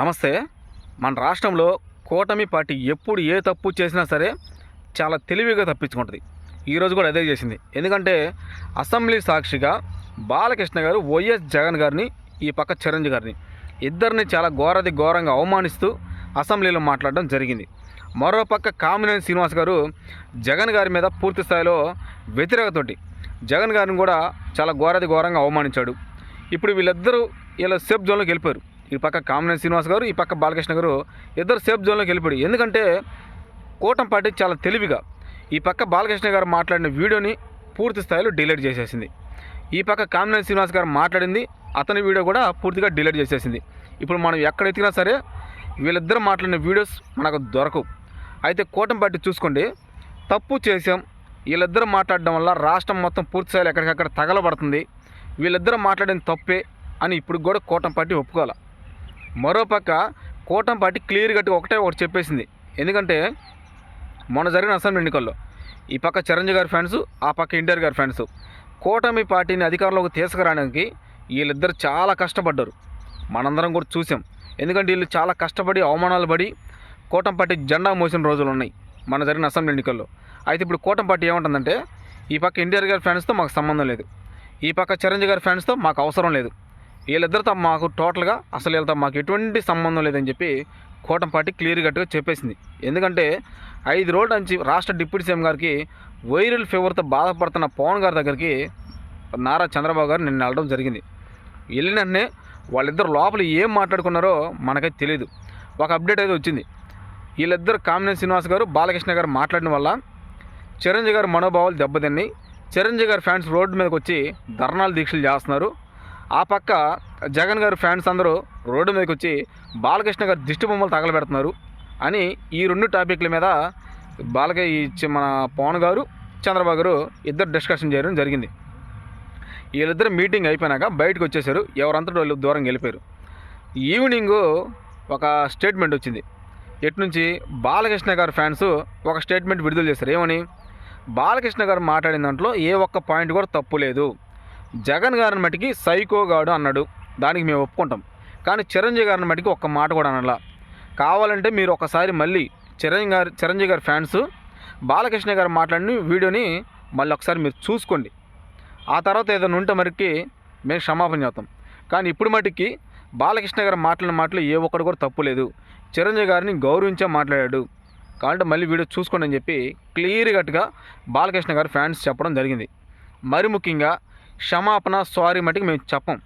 నమస్తే. మన రాష్ట్రంలో కూటమి పార్టీ ఎప్పుడు ఏ తప్పు చేసినా సరే చాలా తెలివిగా తప్పించుకుంటుంది. ఈరోజు కూడా అదే చేసింది. ఎందుకంటే అసెంబ్లీ సాక్షిగా బాలకృష్ణ గారు వైఎస్ జగన్ గారిని ఈ పక్క చిరంజీవి గారిని ఇద్దరిని చాలా ఘోరది ఘోరంగా అవమానిస్తూ అసెంబ్లీలో మాట్లాడడం జరిగింది. మరోపక్క కామినేని శ్రీనివాస్ గారు జగన్ గారి మీద పూర్తి స్థాయిలో వ్యతిరేకతోటి జగన్ గారిని కూడా చాలా ఘోరది ఘోరంగా అవమానించాడు. ఇప్పుడు వీళ్ళిద్దరూ వీళ్ళ సేఫ్ జోన్లోకి వెళ్ళిపోయారు. ఈ పక్క కామినేని శ్రీనివాస్ గారు ఈ పక్క బాలకృష్ణ గారు ఇద్దరు సేఫ్ జోన్లోకి వెళ్ళిపోయారు. ఎందుకంటే కూటమి పార్టీ చాలా తెలివిగా ఈ పక్క బాలకృష్ణ గారు మాట్లాడిన వీడియోని పూర్తి స్థాయిలో డిలీట్ చేసేసింది. ఈ పక్క కామినేని శ్రీనివాస్ గారు మాట్లాడింది అతని వీడియో కూడా పూర్తిగా డిలీట్ చేసేసింది. ఇప్పుడు మనం ఎక్కడ ఎతికినా సరే వీళ్ళిద్దరు మాట్లాడిన వీడియోస్ మనకు దొరకవు. అయితే కూటమి పార్టీ చూసుకోండి తప్పు చేసాం వీళ్ళిద్దరు మాట్లాడడం వల్ల రాష్ట్రం మొత్తం పూర్తి స్థాయిలో ఎక్కడికక్కడ తగలబడుతుంది వీళ్ళిద్దరు మాట్లాడిన తప్పే అని ఇప్పుడు కూడా కూటమి పార్టీ ఒప్పుకోవాలి? మరోపక్క కూటమి పార్టీ క్లియర్ కట్టి ఒకటే ఒకటి చెప్పేసింది. ఎందుకంటే మొన్న జరిగిన అసెంబ్లీ ఎన్నికల్లో ఈ పక్క చిరంజీవి గారి ఫ్యాన్స్ ఆ పక్క ఎన్టీఆర్ గారి ఫ్యాన్స్ కూటమి పార్టీని అధికారంలోకి తీసుకురావడానికి వీళ్ళిద్దరు చాలా కష్టపడ్డారు. మనందరం కూడా చూసాం. ఎందుకంటే వీళ్ళు చాలా కష్టపడి అవమానాలు పడి కూటమి పార్టీ జెండా మోసిన రోజులు ఉన్నాయి మన జరిగిన అసెంబ్లీ ఎన్నికల్లో. అయితే ఇప్పుడు కూటమి పార్టీ ఏమంటుందంటే ఈ పక్క ఎన్టీఆర్ గారి ఫ్యాన్స్తో మాకు సంబంధం లేదు. ఈ పక్క చిరంజీవి గారి ఫ్యాన్స్తో మాకు అవసరం లేదు. వీళ్ళిద్దరితో మాకు టోటల్గా అసలు వీళ్ళతో మాకు ఎటువంటి సంబంధం లేదని చెప్పి కోటంపాటి క్లియర్ కట్గా చెప్పేసింది. ఎందుకంటే ఐదు రోజుల నుంచి రాష్ట్ర డిప్యూటీ సీఎం గారికి వైరల్ ఫీవర్తో బాధపడుతున్న పవన్ గారి దగ్గరికి నారా చంద్రబాబు గారు నిన్న వెళ్ళడం జరిగింది. వెళ్ళినన్నే వాళ్ళిద్దరు లోపల ఏం మాట్లాడుకున్నారో మనకైతే తెలియదు ఒక అప్డేట్ అయితే వచ్చింది. వీళ్ళిద్దరు కామినేని శ్రీనివాస్ గారు బాలకృష్ణ గారు మాట్లాడిన వల్ల చిరంజీవి గారి మనోభావాలు దెబ్బతిన్నాయి. చిరంజీవి గారి ఫ్యాన్స్ రోడ్డు మీదకి వచ్చి ధర్నాలు దీక్షలు చేస్తున్నారు. ఆ పక్క జగన్ గారు ఫ్యాన్స్ అందరూ రోడ్డు మీదకి వచ్చి బాలకృష్ణ గారి దిష్టి బొమ్మలు తగలబెడుతున్నారు అని ఈ రెండు టాపిక్ల మీద బాలకయ్య ఈ మన పవన్ గారు చంద్రబాబు గారు ఇద్దరు డిస్కషన్ చేయడం జరిగింది. వీళ్ళిద్దరు మీటింగ్ అయిపోయినాక బయటకు వచ్చేసారు ఎవరంతటి వాళ్ళు దూరం వెళ్ళిపోయారు. ఈవినింగ్ ఒక స్టేట్మెంట్ వచ్చింది. ఎటు నుంచి బాలకృష్ణ గారు ఫ్యాన్స్ ఒక స్టేట్మెంట్ విడుదల చేశారు. ఏమని? బాలకృష్ణ గారు మాట్లాడిన దాంట్లో ఏ ఒక్క పాయింట్ కూడా తప్పు లేదు. జగన్ గారిని మటుకి సైకోగాడు అన్నాడు. దానికి మేము ఒప్పుకుంటాం. కానీ చిరంజీవి గారిని మటుకి ఒక్క మాట కూడా అనలా. కావాలంటే మీరు ఒకసారి మళ్ళీ చిరంజీవి గారి చిరంజీవి గారి ఫ్యాన్స్ బాలకృష్ణ గారు మాట్లాడిన వీడియోని మళ్ళీ ఒకసారి మీరు చూసుకోండి. ఆ తర్వాత ఏదైనా ఉంటే మరికి మేము క్షమాపణ చేస్తాం కానీ ఇప్పుడు మటుకి బాలకృష్ణ గారు మాట్లాడిన మాటలు ఏ ఒక్కడు కూడా తప్పు లేదు. చిరంజీవి గారిని గౌరవించే మాట్లాడాడు. కాబట్టి మళ్ళీ వీడియో చూసుకోండి అని చెప్పి క్లియర్ కట్గా బాలకృష్ణ గారు ఫ్యాన్స్ చెప్పడం జరిగింది. మరి ముఖ్యంగా క్షమాపణ సారీ మటుకు మేము చెప్పం.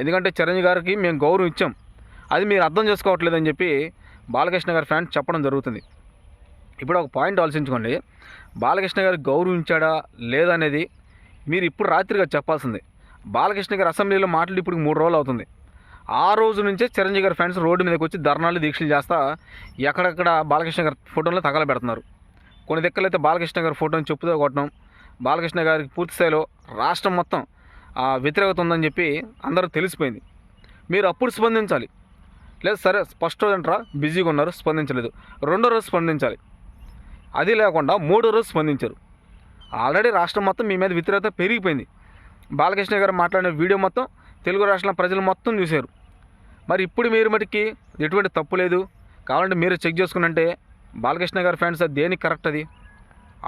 ఎందుకంటే చిరంజీవి గారికి మేము గౌరవం ఇచ్చాం. అది మీరు అర్థం చేసుకోవట్లేదని చెప్పి బాలకృష్ణ గారి ఫ్యాన్స్ చెప్పడం జరుగుతుంది. ఇప్పుడు ఒక పాయింట్ ఆలోచించుకోండి. బాలకృష్ణ గారు గౌరవించాడా లేదనేది మీరు ఇప్పుడు రాత్రిగా చెప్పాల్సింది. బాలకృష్ణ గారు అసెంబ్లీలో మాట్లాడి ఇప్పుడు మూడు రోజులు అవుతుంది. ఆ రోజు నుంచే చిరంజీవి గారి ఫ్యాన్స్ రోడ్డు మీదకి వచ్చి ధర్నాలు దీక్షలు చేస్తా ఎక్కడెక్కడ బాలకృష్ణ గారి ఫోటోలు తగలబెడుతున్నారు. కొన్ని దిక్కలైతే బాలకృష్ణ గారి ఫోటోని చెప్పుతో కొట్టడం బాలకృష్ణ గారికి పూర్తిస్థాయిలో రాష్ట్రం మొత్తం ఆ, వ్యతిరేకత ఉందని చెప్పి అందరూ తెలిసిపోయింది. మీరు అప్పుడు స్పందించాలి. లేదు సరే ఫస్ట్ రోజు అంటారా? బిజీగా ఉన్నారు స్పందించలేదు. రెండో రోజు స్పందించాలి. అది లేకుండా మూడో రోజు స్పందించారు. ఆల్రెడీ రాష్ట్రం మొత్తం మీ మీద వ్యతిరేకత పెరిగిపోయింది. బాలకృష్ణ గారు మాట్లాడిన వీడియో మొత్తం తెలుగు రాష్ట్రాల ప్రజలు మొత్తం చూశారు. మరి ఇప్పుడు మీరు మటుకి ఎటువంటి తప్పు లేదు. కావాలంటే మీరు చెక్ చేసుకున్నంటే బాలకృష్ణ గారి ఫ్యాన్స్ అది దేనికి కరెక్ట్ అది?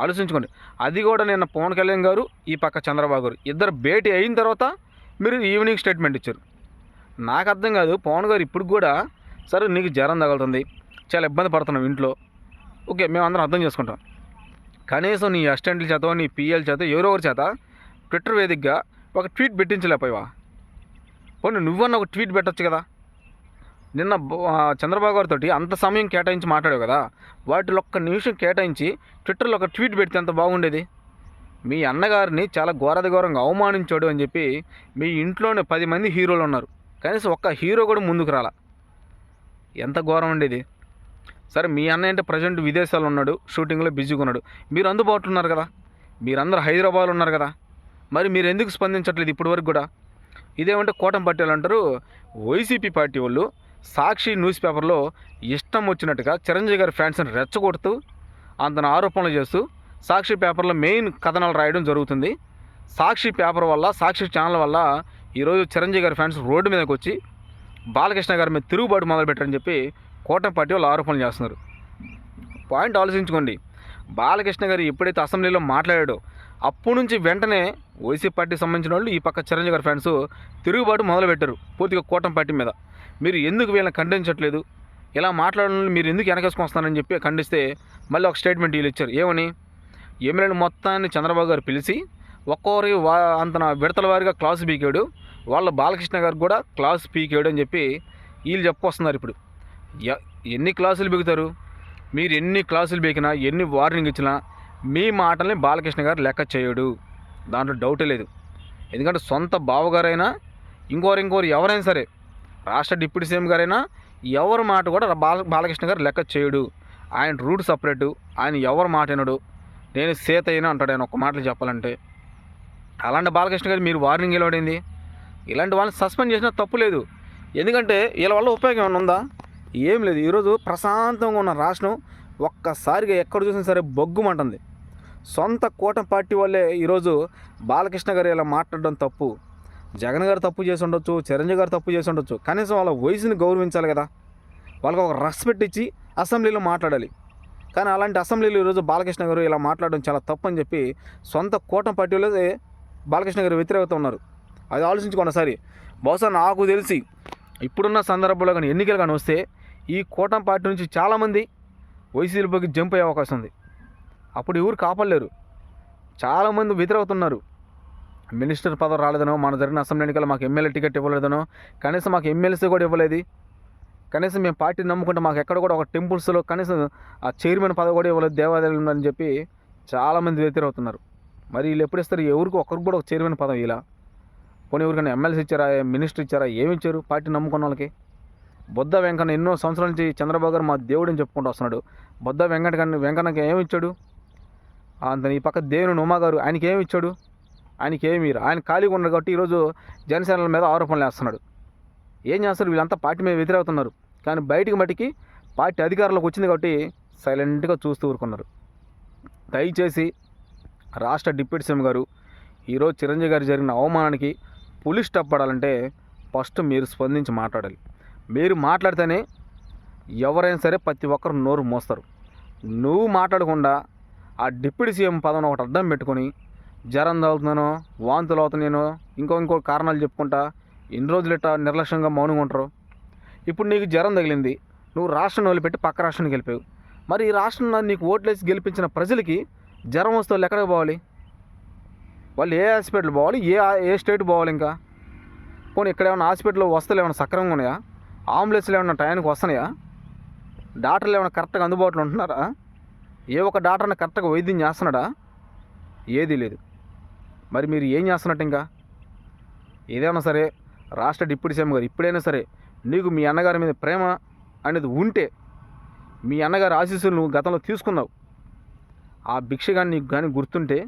ఆలోచించుకోండి. అది కూడా నిన్న పవన్ కళ్యాణ్ గారు ఈ పక్క చంద్రబాబు గారు ఇద్దరు భేటీ అయిన తర్వాత మీరు ఈవినింగ్ స్టేట్మెంట్ ఇచ్చారు. నాకు అర్థం కాదు పవన్ గారు ఇప్పుడు కూడా సరే నీకు జ్వరం తగులుతుంది చాలా ఇబ్బంది పడుతున్నాం ఇంట్లో. ఓకే మేము అందరం అర్థం చేసుకుంటాం. కనీసం నీ అసిస్టెంట్ల చేత నీ పిఎల్ చేత ఎవరో ఒకరి చేత ట్విట్టర్ వేదికగా ఒక ట్వీట్ పెట్టించలేకపోయావా? పోనీ నువ్వన్న ఒక ట్వీట్ పెట్టచ్చు కదా. నిన్న చంద్రబాబు గారితో అంత సమయం కేటాయించి మాట్లాడావు కదా వాటిలో ఒక్క నిమిషం కేటాయించి ట్విట్టర్లో ఒక ట్వీట్ పెడితే అంత బాగుండేది? మీ అన్నగారిని చాలా ఘోరది ఘోరంగా అవమానించాడు అని చెప్పి మీ ఇంట్లోనే పది మంది హీరోలు ఉన్నారు. కనీసం ఒక్క హీరో కూడా ముందుకు రాలా. ఎంత ఘోరం ఉండేది సరే మీ అన్న అంటే ప్రజెంట్ విదేశాల్లో ఉన్నాడు షూటింగ్లో బిజీగా ఉన్నాడు. మీరు అందుబాటులో ఉన్నారు కదా. మీరందరూ హైదరాబాద్లో ఉన్నారు కదా. మరి మీరు ఎందుకు స్పందించట్లేదు ఇప్పటి వరకు కూడా? ఇదేమంటే కోటం పార్టీ వాళ్ళు అంటారు వైసీపీ పార్టీ వాళ్ళు సాక్షి న్యూస్ పేపర్లో ఇష్టం వచ్చినట్టుగా చిరంజీవి గారి ఫ్యాన్స్ని రెచ్చగొడుతూ అంతను ఆరోపణలు చేస్తూ సాక్షి పేపర్లో మెయిన్ కథనాలు రాయడం జరుగుతుంది. సాక్షి పేపర్ వల్ల సాక్షి ఛానల్ వల్ల ఈరోజు చిరంజీవి గారి ఫ్యాన్స్ రోడ్డు మీదకి వచ్చి బాలకృష్ణ గారి మీద తిరుగుబాటు మొదలుపెట్టారని చెప్పి కూటమి పార్టీ వాళ్ళు ఆరోపణలు చేస్తున్నారు. పాయింట్ ఆలోచించుకోండి. బాలకృష్ణ గారు ఎప్పుడైతే అసెంబ్లీలో మాట్లాడాడో అప్పటి నుంచి వెంటనే వైసీపీ పార్టీకి సంబంధించిన వాళ్ళు ఈ పక్క చిరంజీవి గారి ఫ్యాన్స్ తిరుగుబాటు మొదలుపెట్టారు పూర్తిగా కూటమి పార్టీ మీద. మీరు ఎందుకు వీళ్ళని ఖండించట్లేదు? ఇలా మాట్లాడడం మీరు ఎందుకు వెనకేసుకొస్తానని చెప్పి ఖండిస్తే మళ్ళీ ఒక స్టేట్మెంట్ వీళ్ళు ఇచ్చారు. ఏమని? ఎమ్మెల్యేలు మొత్తాన్ని చంద్రబాబు గారు పిలిచి ఒక్కొక్కరి వా అంతన విడతల వారిగా క్లాస్ పీకాడు. వాళ్ళ బాలకృష్ణ గారికి కూడా క్లాస్ పీకాడు అని చెప్పి వీళ్ళు చెప్పుకొస్తున్నారు ఇప్పుడు. ఎన్ని క్లాసులు బిగుతారు మీరు ఎన్ని క్లాసులు బీకినా ఎన్ని వార్నింగ్ ఇచ్చినా మీ మాటల్ని బాలకృష్ణ గారు లెక్క చేయడు. దాంట్లో డౌటే లేదు. ఎందుకంటే సొంత బావగారైనా ఇంకోరు ఇంకోరు ఎవరైనా సరే రాష్ట్ర డిప్యూటీ సీఎం గారైనా ఎవరి మాట కూడా బాల బాలకృష్ణ గారు లెక్క చేయడు. ఆయన రూట్ సపరేటు ఆయన ఎవరి మాట వినడు. నేను సీత అయినా అంటాడు ఆయన ఒక్క మాటలు చెప్పాలంటే. అలాంటి బాలకృష్ణ గారు మీరు వార్నింగ్ ఇవ్వడింది ఇలాంటి వాళ్ళని సస్పెండ్ చేసినా తప్పు లేదు. ఎందుకంటే వీళ్ళ వల్ల ఉపయోగం ఏమైనా ఉందా? ఏం లేదు. ఈరోజు ప్రశాంతంగా ఉన్న రాష్ట్రం ఒక్కసారిగా ఎక్కడ చూసినా సరే బొగ్గుమంటుంది. సొంత కూటమి పార్టీ వాళ్ళే ఈరోజు బాలకృష్ణ గారు ఇలా మాట్లాడడం తప్పు. జగన్ గారు తప్పు చేసి ఉండొచ్చు చిరంజీవి గారు తప్పు చేసి ఉండొచ్చు. కనీసం వాళ్ళ వయసుని గౌరవించాలి కదా. వాళ్ళకి ఒక రెస్పెక్ట్ ఇచ్చి అసెంబ్లీలో మాట్లాడాలి. కానీ అలాంటి అసెంబ్లీలో ఈరోజు బాలకృష్ణ గారు ఇలా మాట్లాడడం చాలా తప్పు అని చెప్పి సొంత కూటమి పార్టీలో బాలకృష్ణ గారు వ్యతిరేకత ఉన్నారు. అది ఆలోచించుకోండి సరే బహుశా నాకు తెలిసి ఇప్పుడున్న సందర్భంలో కానీ ఎన్నికలు కానీ వస్తే ఈ కూటమి పార్టీ నుంచి చాలామంది వైసీపీకి జంప్ అయ్యే అవకాశం ఉంది. అప్పుడు ఎవరు కాపాడలేరు. చాలామంది వ్యతిరేకతున్నారు మినిస్టర్ పదవి రాలేదనో మన జరిగిన అసెంబ్లీ ఎన్నికల్లో మాకు ఎమ్మెల్యే టికెట్ ఇవ్వలేదనో కనీసం మాకు ఎమ్మెల్సీ కూడా ఇవ్వలేదు. కనీసం మేము పార్టీ నమ్ముకుంటే మాకు ఎక్కడ కూడా ఒక టెంపుల్స్లో కనీసం ఆ చైర్మన్ పదవి కూడా ఇవ్వలేదు దేవాలయం అని చెప్పి చాలామంది వ్యతిరేకతున్నారు మరి వీళ్ళు ఎప్పుడు ఇస్తారు? ఎవరికి ఒక్కరికి కూడా ఒక చైర్మన్ పదవి ఇలా? పోనీ ఎవరికైనా ఎమ్మెల్సీ ఇచ్చారా? మినిస్టర్ ఇచ్చారా? ఏమి ఇచ్చారు పార్టీ నమ్ముకున్న వాళ్ళకి? బొద్ద వెంకన్న ఎన్నో సంవత్సరాల నుంచి చంద్రబాబు గారు మా అని చెప్పుకుంటూ వస్తున్నాడు. బొద్ద వెంకట గారిని వెంకన్నకి ఏమి ఇచ్చాడు? అంత ఈ పక్క దేవుని ఉమా గారు ఆయనకి ఏమి ఇచ్చాడు? ఆయనకి ఏమి ఆయన ఖాళీగా ఉన్నారు కాబట్టి ఈరోజు జనసేనల మీద ఆరోపణలు వేస్తున్నాడు. ఏం చేస్తారు వీళ్ళంతా పార్టీ మీద వ్యతిరేకుతున్నారు కానీ బయటికి మట్టికి పార్టీ అధికారంలోకి వచ్చింది కాబట్టి సైలెంట్గా చూస్తూ ఊరుకున్నారు. దయచేసి రాష్ట్ర డిప్యూటీ సీఎం గారు ఈరోజు చిరంజీవి గారు జరిగిన అవమానానికి పులి స్టప్పడాలంటే ఫస్ట్ మీరు స్పందించి మాట్లాడాలి. మీరు మాట్లాడితేనే ఎవరైనా సరే ప్రతి ఒక్కరు నోరు మోస్తారు. నువ్వు మాట్లాడకుండా ఆ డిప్యూటీ సీఎం పదం ఒకటి అడ్డం పెట్టుకొని జ్వరం తగులుతున్నాను వాంతులు అవుతున్నాను ఇంకో ఇంకో కారణాలు చెప్పుకుంటా ఎన్ని రోజులు ఇట్టా నిర్లక్ష్యంగా మౌనంగా ఉంటారు? ఇప్పుడు నీకు జ్వరం తగిలింది. నువ్వు రాష్ట్రం వదిలిపెట్టి పక్క రాష్ట్రానికి గెలిపావు మరి ఈ రాష్ట్రం నీకు ఓట్లేసి గెలిపించిన ప్రజలకి జ్వరం వస్తే వాళ్ళు ఎక్కడికి పోవాలి? వాళ్ళు ఏ హాస్పిటల్ పోవాలి? ఏ ఏ స్టేట్ పోవాలి ఇంకా? పోనీ ఇక్కడ ఏమైనా హాస్పిటల్లో వస్తువులు ఏమైనా సక్రమంగా ఉన్నాయా? అంబులెన్స్లు ఏమైనా టైంకి వస్తున్నాయా? డాక్టర్లు ఏమైనా కరెక్ట్గా అందుబాటులో ఉంటున్నారా? ఏ ఒక్క డాక్టర్ని కరెక్ట్గా వైద్యం చేస్తున్నాడా? ఏదీ లేదు. మరి మీరు ఏం చేస్తున్నట్టు ఇంకా? ఏదైనా సరే రాష్ట్ర డిప్యూటీ సీఎం గారు ఇప్పుడైనా సరే నీకు మీ అన్నగారి మీద ప్రేమ అనేది ఉంటే మీ అన్నగారి ఆశీస్సులు నువ్వు గతంలో తీసుకున్నావు. ఆ భిక్ష కానీ నీకు కానీ గుర్తుంటే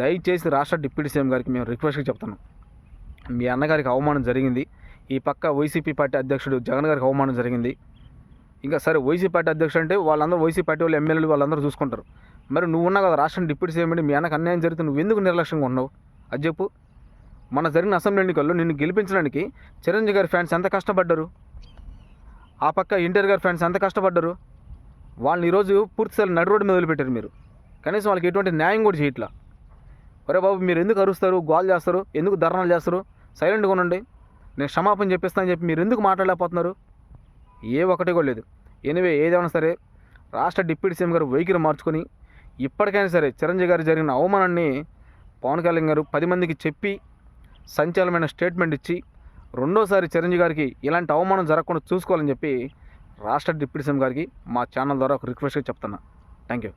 దయచేసి రాష్ట్ర డిప్యూటీ సీఎం గారికి మేము రిక్వెస్ట్గా చెప్తాను మీ అన్నగారికి అవమానం జరిగింది. ఈ పక్క వైసీపీ పార్టీ అధ్యక్షుడు జగన్ గారికి అవమానం జరిగింది. ఇంకా సరే వైసీపీ పార్టీ అధ్యక్షుడు అంటే వాళ్ళందరూ వైసీపీ పార్టీ వాళ్ళు ఎమ్మెల్యేలు వాళ్ళందరూ చూసుకుంటారు. మరి నువ్వు ఉన్నావు కదా రాష్ట్రం డిప్యూటీ సీఎం మీ అన్నకు అన్యాయం జరిగితే నువ్వు ఎందుకు నిర్లక్ష్యంగా ఉన్నావు? అది చెప్పు. మన జరిగిన అసెంబ్లీ ఎన్నికల్లో నిన్ను గెలిపించడానికి చిరంజీవి గారి ఫ్యాన్స్ ఎంత కష్టపడ్డారు? ఆ పక్క ఎన్టీఆర్ గారి ఫ్యాన్స్ ఎంత కష్టపడ్డారు? వాళ్ళని ఈరోజు పూర్తిసారి నడు రోడ్డు మీద వదిలిపెట్టారు మీరు. కనీసం వాళ్ళకి ఎటువంటి న్యాయం కూడా చేయట్లా. ఒరే బాబు మీరు ఎందుకు అరుస్తారు? గోల్ చేస్తారు? ఎందుకు ధర్నాలు చేస్తారు? సైలెంట్గా ఉండండి. నేను క్షమాపణ చెప్పిస్తానని చెప్పి మీరు ఎందుకు మాట్లాడలేకపోతున్నారు? ఏ ఒకటి కూడా లేదు. ఎనివే ఏదేమైనా సరే రాష్ట్ర డిప్యూటీ సీఎం గారు వైఖరి మార్చుకొని ఇప్పటికైనా సరే చిరంజీవి గారు జరిగిన అవమానాన్ని పవన్ కళ్యాణ్ గారు పది మందికి చెప్పి సంచలనమైన స్టేట్మెంట్ ఇచ్చి రెండోసారి చిరంజీవి గారికి ఇలాంటి అవమానం జరగకుండా చూసుకోవాలని చెప్పి రాష్ట్ర డిప్యూటీ సీఎం గారికి మా ఛానల్ ద్వారా ఒక రిక్వెస్ట్గా చెప్తున్నా. Thank you.